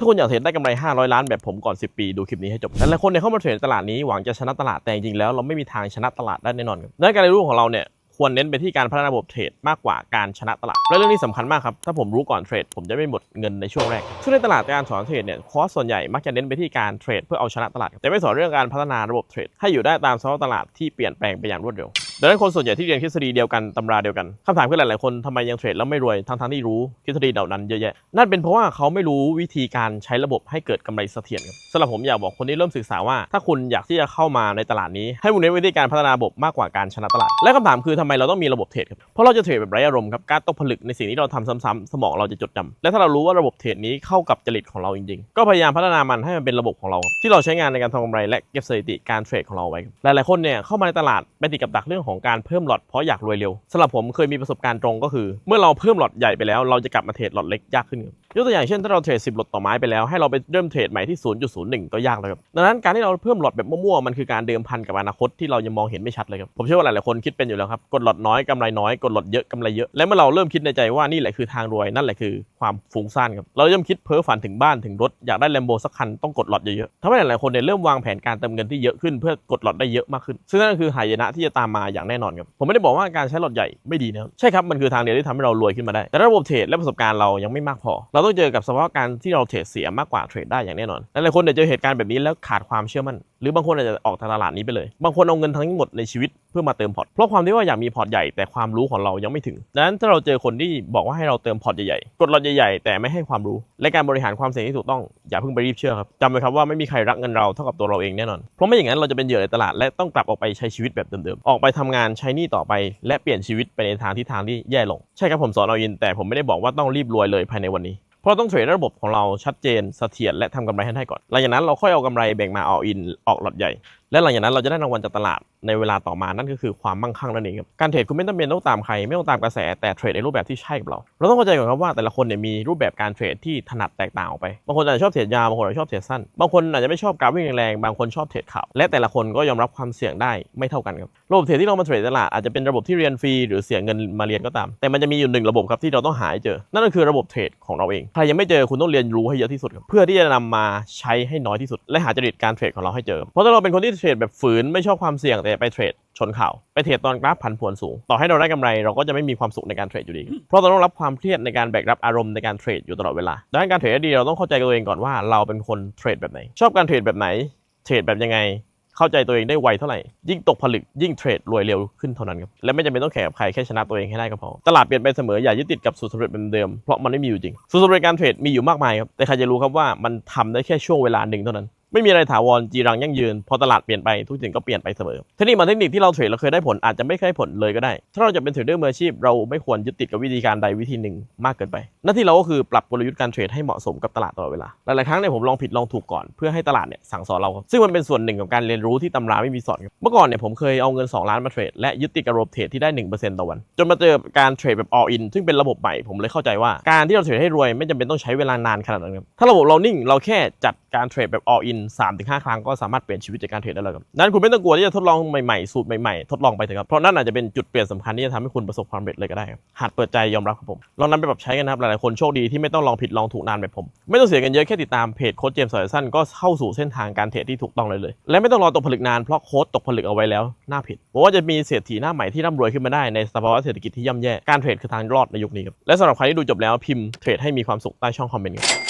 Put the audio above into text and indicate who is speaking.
Speaker 1: ถ้าคุณอยากเทรดได้กำไร 500 ล้านแบบผมก่อน 10 ปี ดูคลิปนี้ให้จบหลายๆคนเนี่ยเข้ามาเทรดตลาดนี้หวังจะชนะตลาดแต่จริงๆแล้วเราไม่มีทางชนะตลาดได้แน่นอนครับดังนั้นการเรียนรู้ของเราเนี่ยควรเน้นไปที่การพัฒนาระบบเทรดมากกว่าการชนะตลาด และเรื่องนี้สำคัญมากครับ ถ้าผมรู้ก่อนเทรดผมจะไม่หมดเงินในช่วงแรก ซึ่งในตลาดการสอนเทรดเนี่ยคอร์สส่วนใหญ่มักจะเน้นไปที่การเทรดเพื่อเอาชนะตลาด แต่ไม่สอนเรื่องการพัฒนาระบบเทรดให้อยู่ได้ตามสภาพตลาดที่เปลี่ยนแปลงไปอย่างรวดเร็ว ดังนั้นคนส่วนใหญ่ที่เรียนทฤษฎีเดียวกันตำราเดียวกันคำถามคือหลายๆคนทำไมยังเทรดแล้วไม่รวยทั้งๆที่รู้ทฤษฎีเหล่านั้นเยอะแยะนั่นเป็นเพราะว่าเขาไม่รู้วิธีการใช้ระบบให้เกิดกำไรเสถียรครับสำหรับผมอยากบอกคนที่เริ่มศึกษาว่า ถ้าคุณอยากที่จะเข้ามาในตลาดนี้ ให้มุ่งเน้นวิธีการพัฒนาระบบมากกว่าการชนะตลาด และคำถามคือทำไมเราต้องมีระบบเทรดครับเพราะเราจะเทรดแบบไร้อารมณ์ครับการตกผลึกในสิ่งที่เราทำซ้ำๆสมองเราจะจดจำและถ้าเรารู้ว่าระบบเทรดนี้เข้ากับจริตของเราจริงๆ ก็พยายามพัฒนามันให้มันเป็นระบบของเรา ที่เราใช้งานในการทำกำไรและเก็บสถิติการเทรดของเราไว้หลายๆคนเนี่ยเข้ามาในตลาดไปติดกับดักเรื่องของการเพิ่มหลอดเพราะอยากรวยเร็วสำหรับผมเคยมีประสบการณ์ตรงก็คือ เมื่อเราเพิ่มหลอดใหญ่ไปแล้วเราจะกลับมาเทรดหลอดเล็กยากขึ้นยกตัวอย่างเช่นถ้าเราเทรด10 หลอดต่อไม้ไปแล้วให้เราไปเริ่มเทรดใหม่ที่ 0.01 ก็ยากแล้วครับดังนั้นการที่เราเพิ่มหลอดแบบมั่วๆมันคือการเดิมพันกับอนาคตที่เรายังมองเห็นไม่ชัดเลยครับผมเชื่อว่าหลายๆคนคิดเป็นอยู่แล้วครับกดหลอดน้อยกำไรน้อยกดหลอดเยอะกำไรเยอะและเมื่อเราเริ่มคิดในใจว่านี่แหละคือทางรวยนั่นแหละคือความฟุ้งซ่านครับเราเริ่มคิดเพ้อฝันถึงบ้านถึงรถอยากได้แลมโบสักคันต้องกดหลอดเยอะๆทำให้หลายๆคนเนี่ยเริ่มวางแผนการเติมเงินที่เยอะขึ้นเพื่อกดหลอดได้เยอะมากขึ้น ซึ่งนั่นคือหายนะที่จะตามมาอย่างแน่นอนครับผมไม่ได้บอกว่าการใช้หลอดใหญ่ไม่ดีนะใช่ครับมันคือทางเดียวที่ทำให้เรารวยขึ้นมาได้ แต่ระบบเทรดและประสบการณ์เรายังไม่มากพอเราราต้องเจอกับสภาวะการที่เราเทรดเสียมากกว่าเทรดได้อย่างแน่นอนหลายคนเนี่ยวเจอเหตุการณ์แบบนี้แล้วขาดความเชื่อมั่น หรือบางคนอาจจะออกจากตลาดนี้ไปเลย บางคนเอาเงินทั้งหมดในชีวิตเพื่อมาเติมพอร์ต เพราะความที่ว่าอยากมีพอร์ตใหญ่แต่ความรู้ของเรายังไม่ถึง ดังนั้นถ้าเราเจอคนที่บอกว่าให้เราเติมพอร์ตใหญ่ๆ กดหลอดใหญ่ๆแต่ไม่ให้ความรู้ และการบริหารความเสี่ยงที่ถูกต้องอย่าเพิ่งไปรีบเชื่อครับจำไว้ครับว่าไม่มีใครรักเงินเราเท่ากับตัวเราเองแน่นอน เพราะไม่อย่างนั้นเราจะเป็นเหยื่อในตลาดและต้องกลับออกไปใช้ชีวิตแบบเดิมๆ ออกไปทำงานใช้หนี้ต่อไป และเปลี่ยนชีวิตไปในทางที่ทางที่แย่ลง ใช่ครับผมสอนเอาอินแต่ผมไม่ได้บอกว่าต้องรีบรวยเลยภายในวันนี้ เพราะต้องเทรดระบบของเราชัดเจนเสถียรและทำกำไรให้ได้ก่อนหลังจากนั้นเราค่อยเอากำไรแบ่งมาเอาอินออกหลอดใหญ่ และหลังจากนั้นเราจะได้รางวัลจากตลาดในเวลาต่อมานั่นก็คือความมั่งคั่งนั่นเองครับการเทรดคุณไม่จำเป็นต้องตามใครไม่ต้องตามกระแสแต่เทรดในรูปแบบที่ใช่กับเรา เราต้องเข้าใจก่อนครับว่าแต่ละคนเนี่ยมีรูปแบบการเทรดที่ถนัดแตกต่างออกไปบางคนอาจจะชอบเทรดยาวบางคนอาจจะชอบเทรดสั้นบางคนอาจจะไม่ชอบกราฟวิ่งแรงบางคนชอบเทรดข่าวและแต่ละคนก็ยอมรับความเสี่ยงได้ไม่เท่ากันครับระบบเทรดที่เรามาเทรดตลาดอาจจะเป็นระบบที่เรียนฟรีหรือเสียเงินมาเรียนก็ตาม แต่มันจะมีอยู่หนึ่งระบบครับที่เราต้องหาให้เจอ นั่นก็คือระบบเทรดของเราเองใครยังไม่เจอคุณต้องเรียนรู้ให้เยอะที่สุด เพื่อที่จะนำมาใช้ให้น้อยที่สุด และหาจริตการเทรดของเราให้เจอ เพราะถ้าเราเป็นคนที่เทรดแบบฝืนไม่ชอบความเสี่ยงแต่ไปเทรดชนข่าวไปเทรดตอนกราฟผันผวนสูง ต่อให้เราได้กำไรเราก็จะไม่มีความสุขในการเทรดอยู่ดี เพราะเราต้องรับความเครียดในการแบกรับอารมณ์ในการเทรดอยู่ตลอดเวลาดังนั้นการเทรดให้ดีเราต้องเข้าใจตัวเองก่อนว่าเราเป็นคนเทรดแบบไหน ชอบการเทรดแบบไหน เทรดแบบยังไง เข้าใจตัวเองได้ไวเท่าไหร่ ยิ่งตกผลึกยิ่งเทรดรวยเร็วขึ้นเท่านั้นครับและไม่จำเป็นต้องแข่งกับใครแค่ชนะตัวเองให้ได้ก็พอตลาดเปลี่ยนไปเสมออย่ายึดติดกับสูตรสำเร็จเดิมๆเพราะมันไม่มีอยู่จริงสูตรสำเร็จการเทรดมีอยู่มากมายครับแต่ใครจะรู้ครับว่ามันทำได้แค่ช่วงเวลาหนึ่งเท่านั้น ไม่มีอะไรถาวรจีรังยั่งยืน พอตลาดเปลี่ยนไปทุกสิ่งก็เปลี่ยนไปเสมอ เทคนิคบางเทคนิคที่เราเทรดเราเคยได้ผลอาจจะไม่เคยผลเลยก็ได้ ถ้าเราจะเป็นเทรดเดอร์มืออาชีพเราไม่ควรยึดติดกับวิธีการใดวิธีหนึ่งมากเกินไป หน้าที่เราก็คือปรับกลยุทธ์การเทรดให้เหมาะสมกับตลาดตลอดเวลา หลายๆครั้งเนี่ยผมลองผิดลองถูกก่อนเพื่อให้ตลาดเนี่ยสั่งสอนเราซึ่งมันเป็นส่วนหนึ่งของการเรียนรู้ที่ตำราไม่มีสอนเมื่อก่อนเนี่ยผมเคยเอาเงิน 2 ล้านมาเทรดและยึดติดกับระบบเทรดที่ได้ 1%ต่อวัน จนมาเจอการเทรดแบบ all in ซึ่งเป็นระบบใหม่ผมเลยเข้าใจว่าการที่เราเทรดให้รวยไม่จำเป็นต้องใช้เวลานานขนาดนั้นถ้าระบบเรานิ่งเราแค่จัดการเทรดแบบ all in 3-5 ครั้งก็สามารถเปลี่ยนชีวิตจากการเทรดได้แล้วครับนั้นคุณไม่ต้องกลัวที่จะทดลองใหม่ๆสูตรใหม่ๆทดลองไปเถอะครับเพราะนั่นอาจจะเป็นจุดเปลี่ยนสำคัญที่จะทำให้คุณประสบความสำเร็จเลยก็ได้ครับหัดเปิดใจยอมรับครับผมลองนำไปปรับใช้กันนะครับหลายๆคนโชคดีที่ไม่ต้องลองผิดลองถูกนานแบบผม ไม่ต้องเสียเงินเยอะแค่ติดตามเพจโค้ชเจมส์สอยสั้นก็เข้าสู่เส้นทางการเทรดที่ถูกต้องเลยเลย และไม่ต้องรอตกผลึกนานเพราะโค้ชตกผลึกเอาไว้แล้วหน้าผิดผมว่าจะมีเศรษฐีหน้าใหม่ที่ร่ำรวยขึ้นมาได้ในสภาวะเศรษฐกิจที่ย่ำแย่การเทรดคือทางรอดในยุคนี้ครับและสำหรับใครที่ดูจบแล้วพิมพ์เทรดให้มีความสุขใต้ช่องคอมเมนต์ครับ